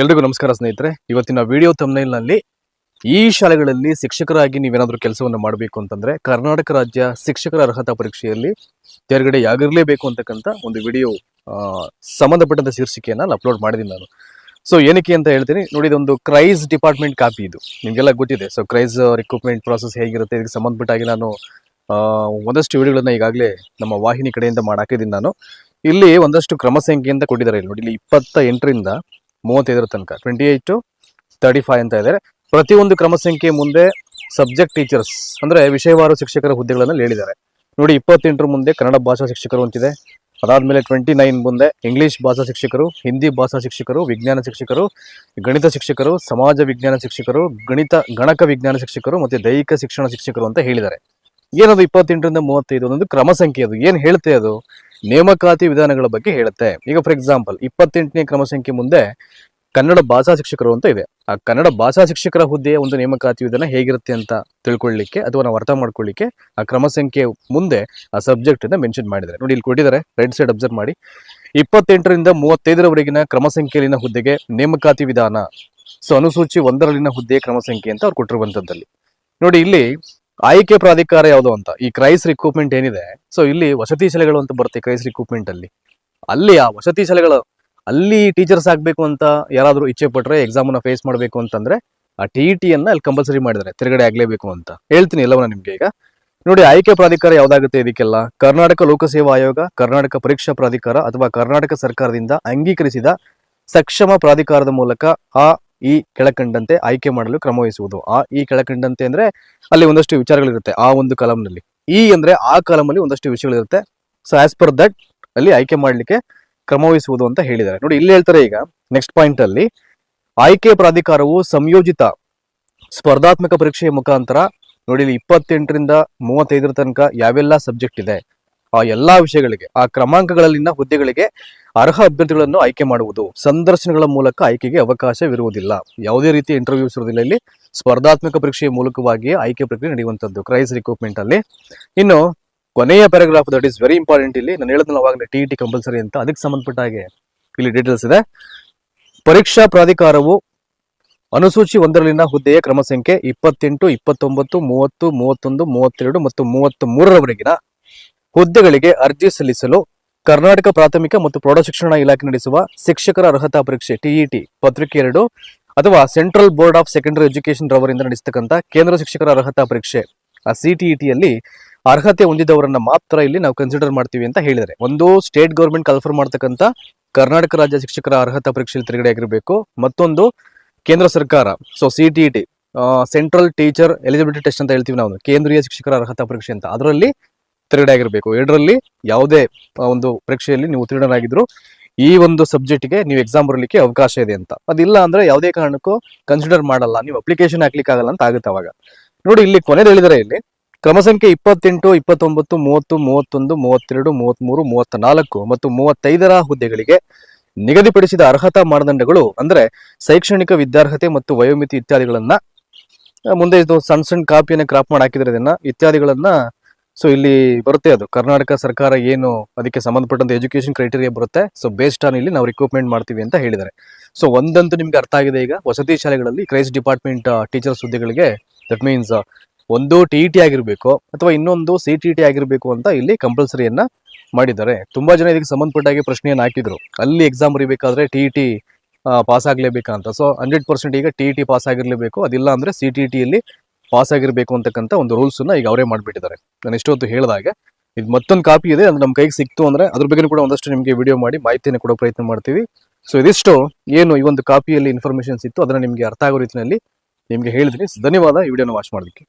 ಎಲ್ರಿಗೂ ನಮಸ್ಕಾರ ಸ್ನೇಹಿತರೆ. ಇವತ್ತಿನ ವಿಡಿಯೋ ತಮ್ನೈಲ್ನಲ್ಲಿ ಈ ಶಾಲೆಗಳಲ್ಲಿ ಶಿಕ್ಷಕರಾಗಿ ನೀವೇನಾದ್ರೂ ಕೆಲಸವನ್ನು ಮಾಡಬೇಕು ಅಂತಂದ್ರೆ ಕರ್ನಾಟಕ ರಾಜ್ಯ ಶಿಕ್ಷಕರ ಅರ್ಹತಾ ಪರೀಕ್ಷೆಯಲ್ಲಿ ತೆರಗಡೆ ಯಾಗಿರಲೇಬೇಕು ಅಂತಕ್ಕಂಥ ಒಂದು ವಿಡಿಯೋ ಸಂಬಂಧಪಟ್ಟಂತ ಶೀರ್ಷಿಕೆಯನ್ನ ನಾನು ಅಪ್ಲೋಡ್ ಮಾಡಿದ್ದೀನಿ ನಾನು. ಸೊ ಏನಕ್ಕೆ ಅಂತ ಹೇಳ್ತೀನಿ. ನೋಡಿ, ಇದೊಂದು ಕ್ರೈಸ್ ಡಿಪಾರ್ಟ್ಮೆಂಟ್ ಕಾಪಿ ಇದು. ನಿಮಗೆಲ್ಲ ಗೊತ್ತಿದೆ. ಸೊ ಕ್ರೈಸ್ ರಿಕ್ರೂಟ್ಮೆಂಟ್ ಪ್ರಾಸೆಸ್ ಹೇಗಿರುತ್ತೆ, ಇದಕ್ಕೆ ಸಂಬಂಧಪಟ್ಟಾಗಿ ನಾನು ಒಂದಷ್ಟು ವಿಡಿಯೋಗಳನ್ನ ಈಗಾಗಲೇ ನಮ್ಮ ವಾಹಿನಿ ಕಡೆಯಿಂದ ಮಾಡಾಕಿದ್ದೀನಿ ನಾನು. ಇಲ್ಲಿ ಒಂದಷ್ಟು ಕ್ರಮ ಸಂಖ್ಯೆಯಿಂದ ಕೊಟ್ಟಿದ್ದಾರೆ. ಇಲ್ಲಿ ನೋಡಿ, ಇಲ್ಲಿ ಇಪ್ಪತ್ತ ಎಂಟರಿಂದ ಮೂವತ್ತೈದರ ತನಕ twenty eight to thirty five ಅಂತ ಇದ್ದಾರೆ ಪ್ರತಿಯೊಂದು ಕ್ರಮ ಸಂಖ್ಯೆ ಮುಂದೆ ಸಬ್ಜೆಕ್ಟ್ ಟೀಚರ್ಸ್ ಅಂದ್ರೆ ವಿಷಯವಾರು ಶಿಕ್ಷಕರ ಹುದ್ದೆಗಳನ್ನು ಹೇಳಿದ್ದಾರೆ. ನೋಡಿ, ಇಪ್ಪತ್ತೆಂಟರ ಮುಂದೆ ಕನ್ನಡ ಭಾಷಾ ಶಿಕ್ಷಕರು ಅಂತಿದೆ. ಅದಾದ್ಮೇಲೆ ಟ್ವೆಂಟಿ ನೈನ್ ಮುಂದೆ ಇಂಗ್ಲಿಷ್ ಭಾಷಾ ಶಿಕ್ಷಕರು ಹಿಂದಿ ಭಾಷಾ ಶಿಕ್ಷಕರು, ವಿಜ್ಞಾನ ಶಿಕ್ಷಕರು, ಗಣಿತ ಶಿಕ್ಷಕರು, ಸಮಾಜ ವಿಜ್ಞಾನ ಶಿಕ್ಷಕರು, ಗಣಿತ, ಗಣಕ ವಿಜ್ಞಾನ ಶಿಕ್ಷಕರು ಮತ್ತೆ ದೈಹಿಕ ಶಿಕ್ಷಣ ಶಿಕ್ಷಕರು ಅಂತ ಹೇಳಿದ್ದಾರೆ. ಏನದು ಇಪ್ಪತ್ತೆಂಟರಿಂದ ಮೂವತ್ತೈದು ಒಂದು ಕ್ರಮ ಸಂಖ್ಯೆ ಅದು? ಏನ್ ಹೇಳ್ತೆ ಅದು? ನೇಮಕಾತಿ ವಿಧಾನಗಳ ಬಗ್ಗೆ ಹೇಳುತ್ತೆ. ಈಗ ಫಾರ್ ಎಕ್ಸಾಂಪಲ್ ಇಪ್ಪತ್ತೆಂಟನೇ ಕ್ರಮ ಸಂಖ್ಯೆ ಮುಂದೆ ಕನ್ನಡ ಭಾಷಾ ಶಿಕ್ಷಕರು ಅಂತ ಇದೆ. ಆ ಕನ್ನಡ ಭಾಷಾ ಶಿಕ್ಷಕರ ಹುದ್ದೆಯ ಒಂದು ನೇಮಕಾತಿ ವಿಧಾನ ಹೇಗಿರುತ್ತೆ ಅಂತ ತಿಳ್ಕೊಳ್ಳಿಕ್ಕೆ ಅಥವಾ ನಾವು ಅರ್ಥ ಮಾಡ್ಕೊಳ್ಳಿಕ್ಕೆ ಆ ಕ್ರಮ ಸಂಖ್ಯೆ ಮುಂದೆ ಆ ಸಬ್ಜೆಕ್ಟ್ ಅನ್ನ ಮೆನ್ಷನ್ ಮಾಡಿದ್ದಾರೆ. ನೋಡಿ ಇಲ್ಲಿ ಕೊಟ್ಟಿದ್ದಾರೆ ರೈಟ್ ಸೈಡ್ ಅಬ್ಸರ್ವ್ ಮಾಡಿ. ಇಪ್ಪತ್ತೆಂಟರಿಂದ ಮೂವತ್ತೈದರವರೆಗಿನ ಕ್ರಮ ಸಂಖ್ಯೆಯಲ್ಲಿನ ಹುದ್ದೆಗೆ ನೇಮಕಾತಿ ವಿಧಾನ. ಸೊ ಅನುಸೂಚಿ ಒಂದರಲ್ಲಿನ ಹುದ್ದೆ ಕ್ರಮ ಸಂಖ್ಯೆ ಅಂತ ಅವ್ರು ಕೊಟ್ಟಿರುವಂಥದ್ದಲ್ಲಿ ನೋಡಿ ಇಲ್ಲಿ ಆಯ್ಕೆ ಪ್ರಾಧಿಕಾರ ಯಾವುದು ಅಂತ, ಈ ಕ್ರೈಸ್ ರಿಕ್ರೂಟ್ಮೆಂಟ್ ಏನಿದೆ ಸೊ ಇಲ್ಲಿ ವಸತಿ ಶಾಲೆಗಳು ಅಂತ ಬರುತ್ತೆ ಕ್ರೈಸ್ ರಿಕ್ರೂಟ್ಮೆಂಟ್ ಅಲ್ಲಿ. ಅಲ್ಲಿ ಆ ವಸತಿ ಶಾಲೆಗಳು, ಅಲ್ಲಿ ಟೀಚರ್ಸ್ ಆಗ್ಬೇಕು ಅಂತ ಯಾರಾದ್ರೂ ಇಚ್ಛೆ ಎಕ್ಸಾಮ್ ಅನ್ನ ಫೇಸ್ ಮಾಡಬೇಕು ಅಂತಂದ್ರೆ, ಆ ಟಿ ಟಿ ಅನ್ನ ಅಲ್ಲಿ ಕಂಪಲ್ಸರಿ ಮಾಡಿದ್ದಾರೆ, ತಿರುಗಡೆ ಆಗ್ಲೇಬೇಕು ಅಂತ. ಹೇಳ್ತೀನಿ ಎಲ್ಲವನ್ನ ನಿಮ್ಗೆ ಈಗ. ನೋಡಿ, ಆಯ್ಕೆ ಪ್ರಾಧಿಕಾರ ಯಾವ್ದಾಗುತ್ತೆ ಇದಕ್ಕೆಲ್ಲ? ಕರ್ನಾಟಕ ಲೋಕಸೇವಾ ಆಯೋಗ, ಕರ್ನಾಟಕ ಪರೀಕ್ಷಾ ಪ್ರಾಧಿಕಾರ ಅಥವಾ ಕರ್ನಾಟಕ ಸರ್ಕಾರದಿಂದ ಅಂಗೀಕರಿಸಿದ ಸಕ್ಷಮ ಪ್ರಾಧಿಕಾರದ ಮೂಲಕ ಆ ಈ ಕೆಳಕಂಡಂತೆ ಆಯ್ಕೆ ಮಾಡಲು ಕ್ರಮವಹಿಸುವುದು ಆ ಈ ಕೆಳಕಂಡಂತೆ ಅಂದ್ರೆ ಅಲ್ಲಿ ಒಂದಷ್ಟು ವಿಚಾರಗಳಿರುತ್ತೆ ಆ ಒಂದು ಕಾಲಂನಲ್ಲಿ ಈ ಅಂದ್ರೆ ಆ ಕಾಲಮಲ್ಲಿ ಒಂದಷ್ಟು ವಿಷಯಗಳಿರುತ್ತೆ. ಸೊ ಆಸ್ ಪರ್ ದಟ್ ಅಲ್ಲಿ ಆಯ್ಕೆ ಮಾಡಲಿಕ್ಕೆ ಕ್ರಮವಹಿಸುವುದು ಅಂತ ಹೇಳಿದ್ದಾರೆ. ನೋಡಿ, ಇಲ್ಲಿ ಹೇಳ್ತಾರೆ ಈಗ ನೆಕ್ಸ್ಟ್ ಪಾಯಿಂಟ್ ಅಲ್ಲಿ, ಆಯ್ಕೆ ಪ್ರಾಧಿಕಾರವು ಸಂಯೋಜಿತ ಸ್ಪರ್ಧಾತ್ಮಕ ಪರೀಕ್ಷೆಯ ಮುಖಾಂತರ ನೋಡಿ ಇಲ್ಲಿ ಇಪ್ಪತ್ತೆಂಟರಿಂದ ಮೂವತ್ತೈದರ ತನಕ ಯಾವೆಲ್ಲ ಸಬ್ಜೆಕ್ಟ್ ಇದೆ? ಆ ಎಲ್ಲಾ ವಿಷಯಗಳಿಗೆ, ಆ ಕ್ರಮಾಂಕಗಳಲ್ಲಿನ ಹುದ್ದೆಗಳಿಗೆ ಅರ್ಹ ಅಭ್ಯರ್ಥಿಗಳನ್ನು ಆಯ್ಕೆ ಮಾಡುವುದು ಸಂದರ್ಶನಗಳ ಮೂಲಕ ಆಯ್ಕೆಗೆ ಅವಕಾಶವಿರುವುದಿಲ್ಲ. ಯಾವುದೇ ರೀತಿಯ ಇಂಟರ್ವ್ಯೂಸ್ ಇರುವುದಿಲ್ಲ. ಇಲ್ಲಿ ಸ್ಪರ್ಧಾತ್ಮಕ ಪರೀಕ್ಷೆಯ ಮೂಲಕವಾಗಿ ಆಯ್ಕೆ ಪ್ರಕ್ರಿಯೆ ನಡೆಯುವಂಥದ್ದು. ಕ್ರೈಸ್ ರಿಕ್ರೂಟ್ಮೆಂಟ್ ಅಲ್ಲಿ. ಇನ್ನು ಕೊನೆಯ paragraph that is very important ಇಲ್ಲಿ. ನಾನು ಹೇಳಿದ್ನಲ್ಲ ಅವಾಗಲೇ ಟಿ ಟಿ ಕಂಪಲ್ಸರಿ ಅಂತ. ಅದಕ್ಕೆ ಸಂಬಂಧಪಟ್ಟ ಹಾಗೆ ಇಲ್ಲಿ ಡೀಟೇಲ್ಸ್ ಇದೆ. ಪರೀಕ್ಷಾ ಪ್ರಾಧಿಕಾರವು ಅನುಸೂಚಿ ಒಂದರಲ್ಲಿನ ಹುದ್ದೆಯ ಕ್ರಮ ಸಂಖ್ಯೆ ಇಪ್ಪತ್ತೆಂಟು, ಇಪ್ಪತ್ತೊಂಬತ್ತು, ಮೂವತ್ತು, ಮೂವತ್ತೊಂದು, ಮೂವತ್ತೆರಡು ಮತ್ತು ಮೂವತ್ತ್ ಮೂರರವರೆಗಿನ ಹುದ್ದೆಗಳಿಗೆ ಅರ್ಜಿ ಸಲ್ಲಿಸಲು ಕರ್ನಾಟಕ ಪ್ರಾಥಮಿಕ ಮತ್ತು ಪ್ರೌಢಶಿಕ್ಷಣ ಇಲಾಖೆ ನಡೆಸುವ ಶಿಕ್ಷಕರ ಅರ್ಹತಾ ಪರೀಕ್ಷೆ ಟಿಇಟಿ ಪತ್ರಿಕೆ ಎರಡು ಅಥವಾ central board of secondary education ರವರಿಂದ ನಡೆಸತಕ್ಕಂಥ ಕೇಂದ್ರ ಶಿಕ್ಷಕರ ಅರ್ಹತಾ ಪರೀಕ್ಷೆ. ಆ ಸಿಟಿಇಟಿಯಲ್ಲಿ ಅರ್ಹತೆ ಹೊಂದಿದವರನ್ನ ಮಾತ್ರ ಇಲ್ಲಿ ನಾವು ಕನ್ಸಿಡರ್ ಮಾಡ್ತೀವಿ ಅಂತ ಹೇಳಿದರೆ ಒಂದು ಸ್ಟೇಟ್ ಗೌರ್ಮೆಂಟ್ ಕನ್ಫರ್ಮ್ ಮಾಡ್ತಕ್ಕಂಥ ಕರ್ನಾಟಕ ರಾಜ್ಯ ಶಿಕ್ಷಕರ ಅರ್ಹತಾ ಪರೀಕ್ಷೆಯಲ್ಲಿ ತಿರುಗಡೆ ಆಗಿರಬೇಕು. ಮತ್ತೊಂದು ಕೇಂದ್ರ ಸರ್ಕಾರ so CTET central teacher eligibility test ಅಂತ ಹೇಳ್ತೀವಿ ನಾವು, ಕೇಂದ್ರೀಯ ಶಿಕ್ಷಕರ ಅರ್ಹತಾ ಪರೀಕ್ಷೆ ಅಂತ. ಅದರಲ್ಲಿ ಆಗಿರಬೇಕು. ಎರಡರಲ್ಲಿ ಯಾವುದೇ ಒಂದು ಪರೀಕ್ಷೆಯಲ್ಲಿ ನೀವು ಉತ್ತೀರ್ಣರಾಗಿದ್ರು ಈ ಒಂದು ಸಬ್ಜೆಕ್ಟ್ಗೆ ನೀವು ಎಕ್ಸಾಮ್ ಬರಲಿಕ್ಕೆ ಅವಕಾಶ ಇದೆ ಅಂತ. ಅದಿಲ್ಲ ಅಂದ್ರೆ ಯಾವುದೇ ಕಾರಣಕ್ಕೂ ಕನ್ಸಿಡರ್ ಮಾಡಲ್ಲ. ನೀವು ಅಪ್ಲಿಕೇಶನ್ ಹಾಕ್ಲಿಕ್ಕೆ ಆಗಲ್ಲ ಅಂತ ಆಗುತ್ತೆ ಅವಾಗ. ನೋಡಿ ಇಲ್ಲಿ ಕೊನೆದು ಹೇಳಿದರೆ ಇಲ್ಲಿ, ಕ್ರಮ ಸಂಖ್ಯೆ ಇಪ್ಪತ್ತೆಂಟು, ಇಪ್ಪತ್ತೊಂಬತ್ತು, ಮೂವತ್ತು, ಮೂವತ್ತೊಂದು, ಮೂವತ್ತೆರಡು ಮೂವತ್ಮೂರು ಮೂವತ್ತ ನಾಲ್ಕು ಮತ್ತು ಮೂವತ್ತೈದರ ಹುದ್ದೆಗಳಿಗೆ ನಿಗದಿಪಡಿಸಿದ ಅರ್ಹತಾ ಮಾನದಂಡಗಳು ಅಂದ್ರೆ ಶೈಕ್ಷಣಿಕ ವಿದ್ಯಾರ್ಹತೆ ಮತ್ತು ವಯೋಮಿತಿ ಇತ್ಯಾದಿಗಳನ್ನ ಮುಂದೆ ಇದು ಸಣ್ಣ ಸಣ್ಣ ಕಾಪಿಯನ್ನು ಕ್ರಾಪ್ ಮಾಡಿ ಹಾಕಿದ್ರೆ ಇದನ್ನ ಇತ್ಯಾದಿಗಳನ್ನ ಸೊ ಇಲ್ಲಿ ಬರುತ್ತೆ ಅದು. ಕರ್ನಾಟಕ ಸರ್ಕಾರ ಏನು ಅದಕ್ಕೆ ಸಂಬಂಧಪಟ್ಟಂತ ಎಜುಕೇಶನ್ ಕ್ರೈಟೀರಿಯಾ ಬರುತ್ತೆ. ಸೊ ಬೇಸ್ಡ್ ಆನ್ ಇಲ್ಲಿ ನಾವು ರಿಕ್ರೂಟ್ಮೆಂಟ್ ಮಾಡ್ತೀವಿ ಅಂತ ಹೇಳಿದ್ದಾರೆ. ಸೊ ಒಂದಂತೂ ನಿಮ್ಗೆ ಅರ್ಥ ಆಗಿದೆ ಈಗ. ವಸತಿ ಶಾಲೆಗಳಲ್ಲಿ ಕ್ರೈಸ್ ಡಿಪಾರ್ಟ್ಮೆಂಟ್ ಟೀಚರ್ಸ್ ಹುದ್ದೆಗಳಿಗೆ ದಟ್ ಮೀನ್ಸ್ ಒಂದು ಟಿ ಟಿ ಆಗಿರಬೇಕು ಅಥವಾ ಇನ್ನೊಂದು ಸಿ ಟಿ ಟಿ ಆಗಿರಬೇಕು ಅಂತ ಇಲ್ಲಿ ಕಂಪಲ್ಸರಿಯನ್ನ ಮಾಡಿದ್ದಾರೆ. ತುಂಬಾ ಜನ ಇದಕ್ಕೆ ಸಂಬಂಧಪಟ್ಟಾಗೆ ಪ್ರಶ್ನೆಯನ್ನು ಹಾಕಿದ್ರು. ಅಲ್ಲಿ ಎಕ್ಸಾಮ್ ಬರೀಬೇಕಾದ್ರೆ ಟಿ ಟಿ ಪಾಸ್ ಆಗಲೇಬೇಕಂತ. ಸೊ ಹಂಡ್ರೆಡ್ ಪರ್ಸೆಂಟ್ ಈಗ ಟಿ ಟಿ ಪಾಸ್ ಆಗಿರಲೇಬೇಕು. ಅದಿಲ್ಲ ಅಂದ್ರೆ ಸಿ ಟಿ ಟಿಯಲ್ಲಿ ಪಾಸ್ ಆಗಿರಬೇಕು ಅಂತಕ್ಕಂಥ ಒಂದು ರೂಲ್ಸ್ ಅನ್ನ ಈಗ ಅವರೇ ಮಾಡಿಬಿಟ್ಟಿದ್ದಾರೆ. ನಾನು ಎಷ್ಟೊತ್ತು ಹೇಳಿದಾಗ ಇದು ಮತ್ತೊಂದು ಕಾಪಿ ಇದೆ, ಅದು ನಮ್ಮ ಕೈಗೆ ಸಿಕ್ತು ಅಂದ್ರೆ ಅದ್ರ ಬಗ್ಗೆ ಕೂಡ ಒಂದಷ್ಟು ನಿಮಗೆ ವಿಡಿಯೋ ಮಾಡಿ ಮಾಹಿತಿಯನ್ನು ಕೊಡೋ ಪ್ರಯತ್ನ ಮಾಡ್ತೀವಿ. ಸೊ ಇದಿಷ್ಟು ಏನು ಈ ಒಂದು ಕಾಪಿಯಲ್ಲಿ ಇನ್ಫಾರ್ಮೇಷನ್ಸ್ ಇತ್ತು ಅದನ್ನ ನಿಮಗೆ ಅರ್ಥ ಆಗೋ ರೀತಿಯಲ್ಲಿ ನಿಮಗೆ ಹೇಳಿದ್ರಿ. ಧನ್ಯವಾದ, ಈ ವಿಡಿಯೋನ ವಾಚ್ ಮಾಡೋದಕ್ಕೆ.